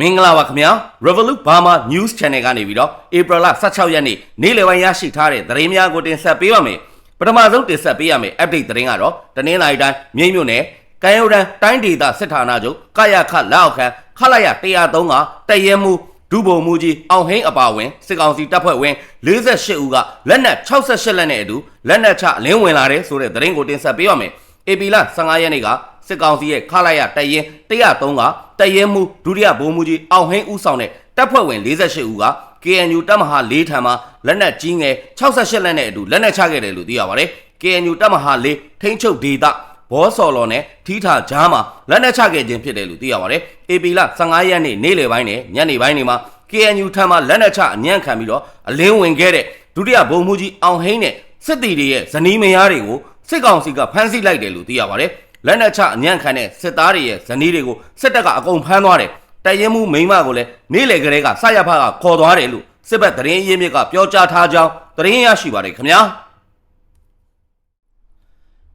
မင်္ဂလာပါခင်ဗျာ Revolut Burma News Channel ကနေပြီးတော့ April 16ရက်နေ့နေ့လယ်ပိုင်းရရှိထားတဲ့သတင်းများကိုတင်ဆက်ပေးပါမယ်ပထမဆုံးတင်ဆက်ပေးရမယ် update သတင်းကတော့တနင်္လာရီတိုင်းမြိတ်မြို့နယ်ကံရုံတန်းတိုင်းဒေသစစ်ဌာနချုပ်ကာယခလက်အောက်ခံခလာရ103ကတရဲမှုဒုဗိုလ်မှူးကြီးအောင်ဟိန်းအပါဝင်စစ်ကောင်စီတပ်ဖွဲ့ဝင်48ဦးကလက်နက်68လက်နဲ့အတူလက်နက်ချအလင်းဝင်လာတဲ့ဆိုတဲ့သတင်းကိုတင်ဆက်ပေးပါမယ် AP လ15ရက်နေ့က စစ်ကောင်စီရဲ့ခလာရတရင်103ကတရင်မှုဒုတိယဗိုလ်မှူးကြီးအောင်ဟိန်းဦးဆောင်တဲ့တပ်ဖွဲ့ဝင်48ဦးက KNU တပ်မဟာ၄ထံမှာလက်နက်ကြီးငယ်68လက်နဲ့အတူလက်နက်ချခဲ့တယ်လို့သိရပါတယ်။ KNU တပ်မဟာ၄ထိန်းချုပ်ဒေသဘောစော်လော်နဲ့ထီးထာဂျားမှာလက်နက်ချခဲ့ခြင်းဖြစ်တယ်လို့သိရပါတယ်။ AP လ15ရက်နေ့နေ့လယ်ပိုင်းနဲ့ညနေပိုင်းတွေမှာ KNU ထံမှာလက်နက်ချအညံ့ခံပြီးတော့အလင်းဝင်ခဲ့တဲ့ဒုတိယဗိုလ်မှူးကြီးအောင်ဟိန်းနဲ့စစ်တီတွေရဲ့ဇနီးမယားတွေကိုစစ်ကောင်စီကဖမ်းဆီးလိုက်တယ်လို့သိရပါတယ်။ လက်နက်ချအညံ့ခံတဲ့စစ်သားတွေရဲ့ဇနီးတွေကိုစစ်တပ်ကအကုန်ဖမ်းသွားတယ်။တရင်မှုမိန်းမကိုလည်းနေ့လေကလေးကစရဖကခေါ်သွားတယ်လို့စစ်ဘက်သတင်းရင်းမြစ်ကပြောကြားထားကြောင်းသတင်းရရှိပါတယ်ခင်ဗျာ။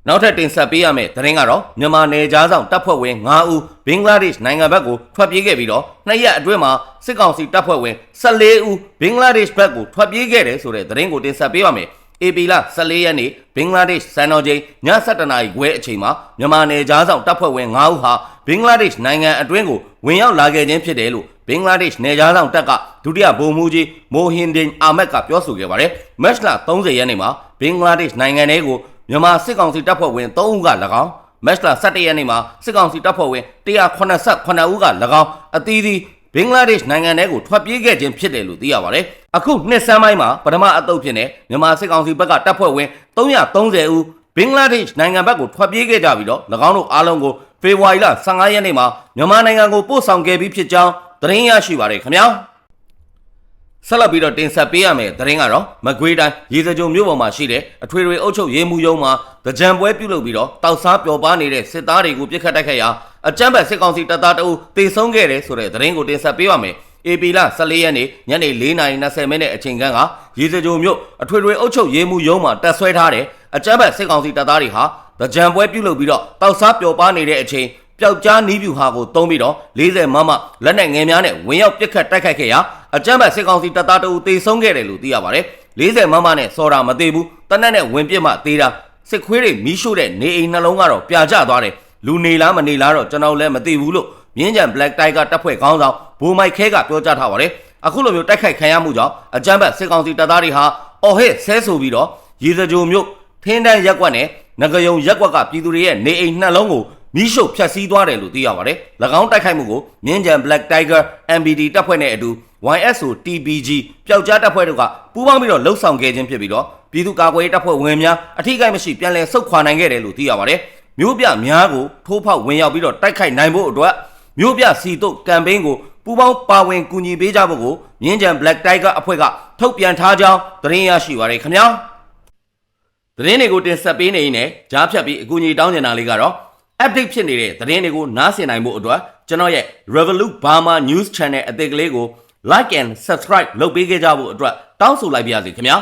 နောက်ထပ်တင်ဆက်ပေးရမယ့်သတင်းကတော့မြန်မာနယ်ကြားဆောင်တပ်ဖွဲ့ဝင်9ဦးဘင်္ဂလားဒေ့ရှ်နိုင်ငံဘက်ကိုထွက်ပြေးခဲ့ပြီးတော့နှစ်ရက်အတွင်းမှာစစ်ကောင်စီတပ်ဖွဲ့ဝင်14ဦးဘင်္ဂလားဒေ့ရှ်ဘက်ကိုထွက်ပြေးခဲ့တယ်ဆိုတဲ့သတင်းကိုတင်ဆက်ပေးပါမယ်။ AP လ14ရက်နေ့ဘင်္ဂလားဒေ့ရှ်စံတော်ချိန်ည7:00နာရီခွဲအချိန်မှာမြန်မာနယ်ကြားဆောင်တပ်ဖွဲ့ဝင်9ဦးဟာဘင်္ဂလားဒေ့ရှ်နိုင်ငံအတွင်းကိုဝင်ရောက်လာခဲ့ခြင်းဖြစ်တယ်လို့ဘင်္ဂလားဒေ့ရှ်နယ်ကြားဆောင်တပ်ကဒုတိယဗိုလ်မှူးကြီးမိုဟင်ဒင်အာမက်ကပြောဆိုခဲ့ပါတယ်။မတ်လ30ရက်နေ့မှာဘင်္ဂလားဒေ့ရှ်နိုင်ငံထဲကိုမြန်မာစစ်ကောင်စီတပ်ဖွဲ့ဝင်3ဦးက၎င်းမတ်လ17ရက်နေ့မှာစစ်ကောင်စီတပ်ဖွဲ့ဝင်189ဦးက၎င်းအသီးသီး ဘင်္ဂလားဒေ့ရှ်နိုင်ငံထဲကိုထွက်ပြေးခဲ့ခြင်းဖြစ်တယ်လို့သိရပါတယ်။အခုနှစ်ဆန်းပိုင်းမှာပထမအသုတ်ဖြစ်နေမြန်မာစစ်ကောင်စီဘက်ကတပ်ဖွဲ့ဝင်330ဦးဘင်္ဂလားဒေ့ရှ်နိုင်ငံဘက်ကိုထွက်ပြေးခဲ့ကြပြီးတော့၎င်းတို့အားလုံးကိုဖေဖော်ဝါရီလ15ရက်နေ့မှာမြန်မာနိုင်ငံကိုပို့ဆောင်ခဲ့ပြီးဖြစ်ကြောင်းသတင်းရရှိပါတယ်ခင်ဗျာ။ဆက်လက်ပြီးတော့တင်ဆက်ပေးရမယ်သတင်းကတော့မကွေးတိုင်းရေစကြုံမြို့ပေါ်မှာရှိတဲ့အထွေထွေအုပ်ချုပ်ရေးမှုရုံးမှာကြံပွဲပြုလုပ်ပြီးတော့တောက်စားပျော်ပါနေတဲ့စစ်သားတွေကိုပြစ်ခတ်တိုက်ခိုက်ရာ အကြမ်းဖက်စစ်ကောင်စီတပ်သားတအုပ်တေဆုံးခဲ့တယ်ဆိုတဲ့သတင်းကိုတင်ဆက်ပေးပါမယ်။ AP လ14ရက်နေ့ညနေ4:20မိနစ်အချိန်ခန့်ကရေစကြုံမြို့အထွေထွေအုပ်ချုပ်ရေးမှုရုံးမှာတပ်ဆွဲထားတဲ့အကြမ်းဖက်စစ်ကောင်စီတပ်သားတွေဟာကြံပွဲပြုလုပ်ပြီးတော့တောက်စားပျော်ပါနေတဲ့အချိန်ပျောက်ကြားနီးပြူဟာကိုတုံးပြီးတော့40မမလက်နက်ငယ်များနဲ့ဝင်ရောက်ပစ်ခတ်တိုက်ခိုက်ခဲ့ရာအကြမ်းဖက်စစ်ကောင်စီတပ်သားတအုပ်တေဆုံးခဲ့တယ်လို့သိရပါတယ်40မမနဲ့စော်တာမသေးဘူးတနက်နဲ့ဝင်ပစ်မှသေးတာစစ်ခွေးတွေမီးရှို့တဲ့နေအိမ်နှလုံးကတော့ပြာကျသွားတယ် လူနေလားမနေလားတော့ကျွန်တော်လည်းမသိဘူးလို့မြင်းကြံ Black Tiger တပ်ဖွဲ့ခေါင်းဆောင်ဘိုးမိုက်ခဲကပြောကြားထားပါတယ်အခုလိုမျိုးတိုက်ခိုက်ခံရမှုကြောင့်အကြမ်းဖက်စစ်ကောင်စီတပ်သားတွေဟာအော်ဟစ်ဆဲဆိုပြီးတော့ရေစကြိုမျိုးထင်းတန်းရက်ကွက်နဲ့ငကယုံရက်ကွက်ကပြည်သူတွေရဲ့နေအိမ်နှလုံးကိုမိရှုဖျက်ဆီးသွားတယ်လို့သိရပါတယ်။၎င်းတိုက်ခိုက်မှုကိုမြင်းကြံ Black Tiger MBD တပ်ဖွဲ့နဲ့အတူ YSO TPG ပျောက်ကြားတပ်ဖွဲ့တို့ကပူးပေါင်းပြီးတော့လှုပ်ဆောင်ခဲ့ခြင်းဖြစ်ပြီးတော့ပြည်သူ့ကာကွယ်ရေးတပ်ဖွဲ့ဝင်များအထိကိမရှိပြန်လည်ဆုတ်ခွာနိုင်ခဲ့တယ်လို့သိရပါတယ်။ မြို့ပြများကိုထိုးဖောက်ဝင်ရောက်ပြီးတော့တိုက်ခိုက်နိုင်ဖို့အတွက်မြို့ပြစီတို့ကမ်ပိန်းကိုပူးပေါင်းပါဝင်ကူညီပေးကြဖို့ကိုမြင်းကြံ Black Tiger အဖွဲ့ကထုတ်ပြန်ထားကြောင်းသတင်းရရှိပါရခင်ဗျာ။သတင်းတွေကိုတင်ဆက်ပေးနေရင်လည်းကြားဖြတ်ပြီးအကူအညီတောင်းနေတာလေးကတော့ update ဖြစ်နေတဲ့သတင်းတွေကိုနားဆင်နိုင်ဖို့အတွက်ကျွန်တော်ရဲ့ Revolut Burma News Channel အသစ်ကလေးကို like and subscribe လုပ်ပေးခဲ့ကြဖို့အတွက်တောင်းဆိုလိုက်ပါရစေခင်ဗျာ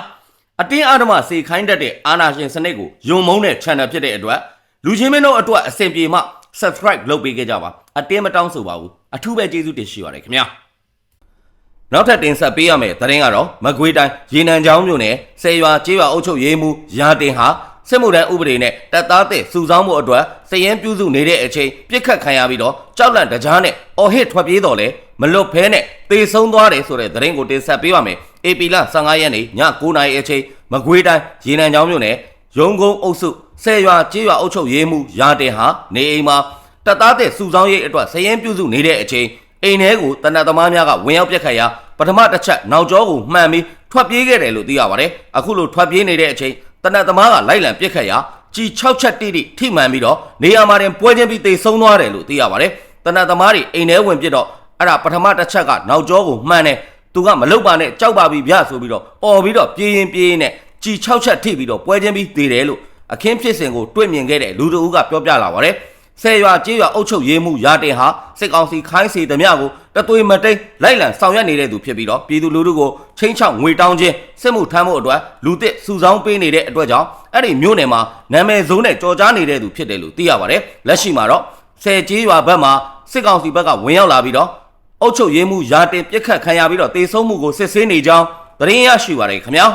အတင်းအဓမ္မစေခိုင်းတတ်တဲ့အာနာရှင်စနစ်ကိုယုံမုန်းတဲ့ channel ဖြစ်တဲ့အတွက် လူချင်းမင်းတို့အတွက်အဆင်ပြေမှ subscribe လုပ်ပေးခဲ့ကြပါအတင်းမတောင်းဆိုပါဘူးအထူးပဲကျေးဇူးတင်ရှိပါတယ်ခင်ဗျာနောက်ထပ်တင်ဆက်ပေးရမယ့်သတင်းကတော့မကွေးတိုင်းရေနံချောင်းမြို့နယ်ဆယ်ရွာကျေးရွာအုပ်ချုပ်ရေးမှူးရာတင်ဟာစစ်မှုထမ်းဥပဒေနဲ့တပ်သားတဲ့စုဆောင်းမှုအတွက်စည်ရင်ပြုစုနေတဲ့အချိန်ပြစ်ခတ်ခံရပြီးတော့ကြောက်လန့်တကြားနဲ့အော်ဟစ်ထွက်ပြေးတော်လဲမလွတ်ဖဲနဲ့တေဆုံးသွားတယ်ဆိုတဲ့သတင်းကိုတင်ဆက်ပေးပါမယ်။ AP လ15ရက်နေ့ည9:00နာရီအချိန်မကွေးတိုင်းရေနံချောင်းမြို့နယ်ရုံကုန်းအုပ်စု ဆယ်ရွာကျေးရွာအုပ်ချုပ်ရေးမှူးရာတင်ဟာနေအိမ်မှာတပ်သားတဲ့စုဆောင်းရေးအတွက်စည်ရင်ပြုစုနေတဲ့အချိန်အိမ်ထဲကိုတနတ်သမားများကဝင်ရောက်ပြက်ခတ်ရာပထမတစ်ချက်နောက်ကျောကိုမှန်ပြီးထွက်ပြေးခဲ့တယ်လို့သိရပါတယ်။အခုလိုထွက်ပြေးနေတဲ့အချိန်တနတ်သမားကလိုက်လံပြစ်ခတ်ရာကြီး6ချက်တိတိထိမှန်ပြီးတော့နေရာမှာတင်ပွဲချင်းပြီးတိတ်ဆုံးသွားတယ်လို့သိရပါတယ်။တနတ်သမားတွေအိမ်ထဲဝင်ပြစ်တော့အဲ့ဒါပထမတစ်ချက်ကနောက်ကျောကိုမှန်တယ်သူကမလုတ်ပါနဲ့ကြောက်ပါပြီဗျဆိုပြီးတော့អော်ပြီးတော့ပြေးရင်ပြေးရင်နဲ့ကြီး6ချက်ထိပြီးတော့ပွဲချင်းပြီးသေးတယ်လို့ အခင်းဖြစ်စဉ်ကိုတွေ့မြင်ခဲ့တဲ့လူတို့ကပြောပြလာပါတယ်။ဆယ်ရွာကျေးရွာအုပ်ချုပ်ရေးမှုရာတင်ဟာစစ်ကောင်စီခိုင်းစေသမျှကိုတသွေးမတိန်လိုက်လံဆောင်ရွက်နေတဲ့သူဖြစ်ပြီးတော့ပြည်သူလူထုကိုချင်းချောက်ငွေတောင်းခြင်းစစ်မှုထမ်းဖို့အတွက်လူသစ်စုဆောင်းပေးနေတဲ့အတွက်ကြောင့်အဲ့ဒီမြို့နယ်မှာနာမည်စုံနဲ့ကြော်ကြားနေတဲ့သူဖြစ်တယ်လို့သိရပါတယ်လက်ရှိမှာတော့ဆယ်ကျေးရွာဘက်မှာစစ်ကောင်စီဘက်ကဝင်ရောက်လာပြီးတော့အုတ်ချုပ်ရေးမှုရာတင်ပြစ်ခတ်ခံရပြီးတော့တေဆုံးမှုကိုစစ်ဆေးနေကြောင်းသတင်းရရှိပါရခင်ဗျာ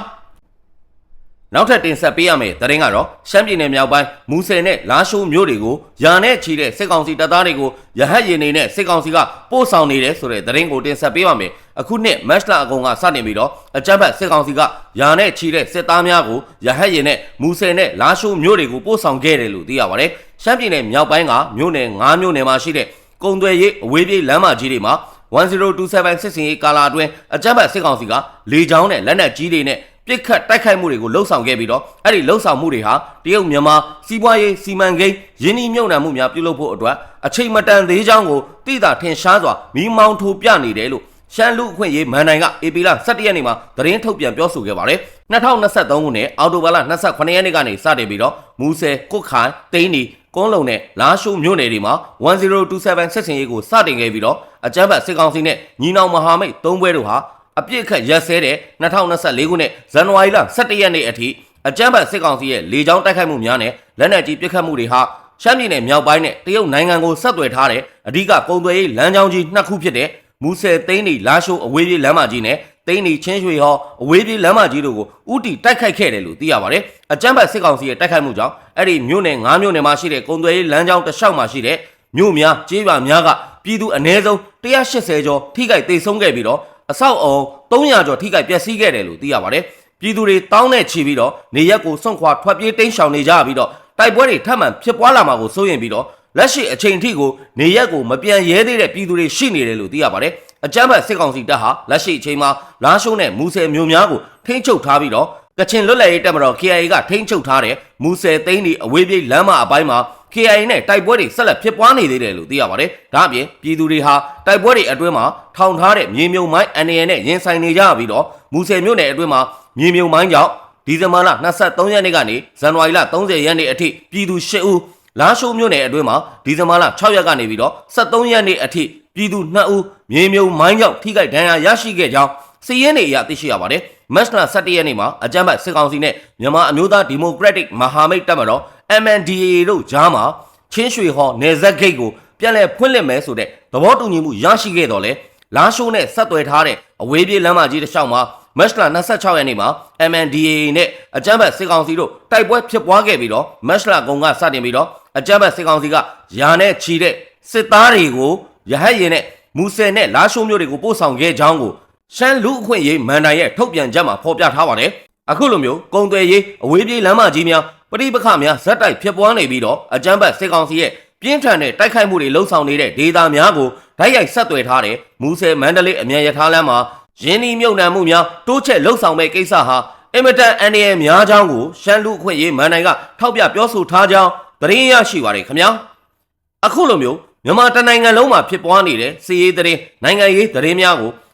နောက်ထပ်တင်ဆက်ပေးရမယ့်သတင်းကတော့ရှမ်းပြည်နယ်မြောက်ပိုင်းမူဆယ်နဲ့လာရှိုးမြို့တွေကိုယာနဲ့ချီတဲ့စစ်ကောင်စီတပ်သားတွေကိုရဟတ်ရင်တွေနဲ့စစ်ကောင်စီကပို့ဆောင်နေတယ်ဆိုတဲ့သတင်းကိုတင်ဆက်ပေးပါမယ်အခုနှစ်မတ်လအကုန်ကစတင်ပြီးတော့အကြမ်းဖက်စစ်ကောင်စီကယာနဲ့ချီတဲ့စစ်သားများကိုရဟတ်ရင်နဲ့မူဆယ်နဲ့လာရှိုးမြို့တွေကိုပို့ဆောင်ခဲ့တယ်လို့သိရပါတယ်ရှမ်းပြည်နယ်မြောက်ပိုင်းကမြို့နယ်9မြို့နယ်မှာရှိတဲ့ကုံသွယ်ရေးအဝေးပြေးလမ်းမကြီးတွေမှာ1027စစ်စင်ရေးကာလာအတွင်းအကြမ်းဖက်စစ်ကောင်စီကလေကြောင်းနဲ့လက်နက်ကြီးတွေနဲ့ ပြစ်ခတ်တိုက်ခိုက်မှုတွေကိုလှုံ့ဆော်ခဲ့ပြီးတော့အဲ့ဒီလှုံ့ဆော်မှုတွေဟာတရုတ်မြန်မာစီးပွားရေးစီမံကိန်းရင်းနှီးမြှုပ်နှံမှုများပြုလုပ်ဖို့အတွက်အချိန်မတန်သေးကြောင်းကိုသိတာထင်ရှားစွာမိမောင်းထိုးပြနေတယ်လို့ရှမ်းလူအခွင့်ရေးမန်နိုင်ကအေပီလာ17ရက်နေ့မှာသတင်းထုတ်ပြန်ပြောဆိုခဲ့ပါတယ်2023ခုနှစ်အောက်တိုဘာလ28ရက်နေ့ကနေစတင်ပြီးတော့မူဆယ်ကုတ်ခိုင်တိန်းနီကုန်းလုံနဲ့လာရှိုးမြို့နယ်တွေမှာ1027ဆက်စင်ရေးကိုစတင်ခဲ့ပြီးတော့အကြမ်းဖက်စစ်ကောင်စီနဲ့ညီနောင်မဟာမိတ်၃ဘွဲတို့ဟာ အပြစ်ခတ်ရက်စဲတဲ့2024ခုနှစ်ဇန်နဝါရီလ17ရက်နေ့အထိအကြမ်းဖက်စစ်ကောင်စီရဲ့လေကြောင်းတိုက်ခိုက်မှုများနဲ့လက်နက်ကြီးပစ်ခတ်မှုတွေဟာရှမ်းပြည်နယ်မြောက်ပိုင်းနဲ့တရုတ်နိုင်ငံကိုဆက်သွယ်ထားတဲ့အဓိကကုန်သွယ်ရေးလမ်းကြောင်းကြီးနှစ်ခုဖြစ်တဲ့မူဆယ်သိန်းနီလာရှိုးအဝေးပြေးလမ်းမကြီးနဲ့သိန်းနီချင်းရွှေဟောအဝေးပြေးလမ်းမကြီးတို့ကိုဥတီတိုက်ခိုက်ခဲ့တယ်လို့သိရပါတယ်။အကြမ်းဖက်စစ်ကောင်စီရဲ့တိုက်ခိုက်မှုကြောင့်အဲ့ဒီမြို့နယ်၅မြို့နယ်မှာရှိတဲ့ကုန်သွယ်ရေးလမ်းကြောင်းတစ်လျှောက်မှာရှိတဲ့မြို့များကျေးရွာများကပြည်သူအ ਨੇ ဆုံး180ကျော်ထိခိုက်ဒေဆုံးခဲ့ပြီးတော့ အဆောက်အုံ300ကျော်ထိခိုက်ပျက်စီးခဲ့တယ်လို့သိရပါတယ်။ပြည်သူတွေတောင်းနဲ့ချီပြီးတော့နေရက်ကိုစွန့်ခွာထွက်ပြေးတိမ်းရှောင်နေကြပြီးတော့တိုက်ပွဲတွေထပ်မံဖြစ်ပွားလာမှာကိုစိုးရင်ပြီးတော့လက်ရှိအချိန်ထိကိုနေရက်ကိုမပြန်ရဲသေးတဲ့ပြည်သူတွေရှိနေတယ်လို့သိရပါတယ်။အကြမ်းဖက်စစ်ကောင်စီတပ်ဟာလက်ရှိအချိန်မှာလာရှိုးနဲ့မူဆယ်မြို့များကိုထိန်းချုပ်ထားပြီးတော့ ကချင်လွတ်လပ်ရေးတပ်မတော် KIA ကထိန်းချုပ်ထားတဲ့မူဆယ်သိန်းဒီအဝေးပြေးလမ်းမအပိုင်းမှာ KIA နဲ့တိုက်ပွဲတွေဆက်လက်ဖြစ်ပွားနေသေးတယ်လို့သိရပါတယ်။ဒါ့အပြင်ပြည်သူတွေဟာတိုက်ပွဲတွေအတွင်းမှာထောင်ထားတဲ့မြေမြုံမိုင်းအန်ရနဲ့ရင်ဆိုင်နေကြပြီးတော့မူဆယ်မြို့နယ်အတွင်းမှာမြေမြုံမိုင်းကြောင့်ဒီဇင်ဘာလ23ရက်နေ့ကနေဇန်နဝါရီလ30ရက်နေ့အထိပြည်သူ8ဦးလာရှိုးမြို့နယ်အတွင်းမှာဒီဇင်ဘာလ6ရက်ကနေပြီးတော့23ရက်နေ့အထိပြည်သူ2ဦးမြေမြုံမိုင်းကြောင့်ထိခိုက်ဒဏ်ရာရရှိခဲ့ကြောင်းစီးရဲနေအရသိရှိရပါတယ်။ မတ်လ17ရက်နေ့မှာအကြမ်းဖက်စစ်ကောင်စီနဲ့မြန်မာအမျိုးသားဒီမိုကရက်တစ်မဟာမိတ်တပ်မတော် MNDAA တို့ကြားမှာချင်းရွှေဟော်နယ်ဇက်ဂိတ်ကိုပြန်လည်ဖွင့်လှစ်မယ်ဆိုတဲ့သဘောတူညီမှုရရှိခဲ့တော့လေလာရှိုးနဲ့ဆက်သွယ်ထားတဲ့အဝေးပြေးလမ်းမကြီးတစ်လျှောက်မှာမတ်လ26ရက်နေ့မှာ MNDAA နဲ့အကြမ်းဖက်စစ်ကောင်စီတို့တိုက်ပွဲဖြစ်ပွားခဲ့ပြီးတော့မတ်လကုံကစတင်ပြီးတော့အကြမ်းဖက်စစ်ကောင်စီကယာနဲ့ချီတဲ့စစ်သားတွေကိုရဟတ်ရင်နဲ့မူဆယ်နဲ့လာရှိုးမြို့တွေကိုပို့ဆောင်ခဲ့ကြောင်းကို ရှမ်းလူအခွင့်ရေးမန်တိုင်ရဲ့ထုတ်ပြန်ချက်မှာဖော်ပြထားပါတယ်အခုလိုမျိုးကုံသွယ်ရေးအဝေးပြေးလမ်းမကြီးများပဋိပက္ခများဇက်တိုက်ဖြစ်ပွားနေပြီးတော့အကြမ်းဖက်စစ်ကောင်စီရဲ့ပြင်းထန်တဲ့တိုက်ခိုက်မှုတွေလှုံ့ဆော်နေတဲ့ဒေသများကိုဓာတ်ရိုက်ဆက်သွယ်ထားတဲ့မူဆယ်မန္တလေးအမြန်ရထားလမ်းမှာရင်းနှီးမြုပ်နှံမှုများတိုးချဲ့လှုံ့ဆော်မဲ့ကိစ္စဟာအင်မတန်အန္တရာယ်များကြောင်းကိုရှမ်းလူအခွင့်ရေးမန်တိုင်ကထောက်ပြပြောဆိုထားကြောင်းသတင်းရရှိပါတယ်ခင်ဗျာအခုလိုမျိုးမြန်မာတနိုင်ငံလုံးမှာဖြစ်ပွားနေတဲ့စီးရေးသတင်းနိုင်ငံရေးသတင်းများကို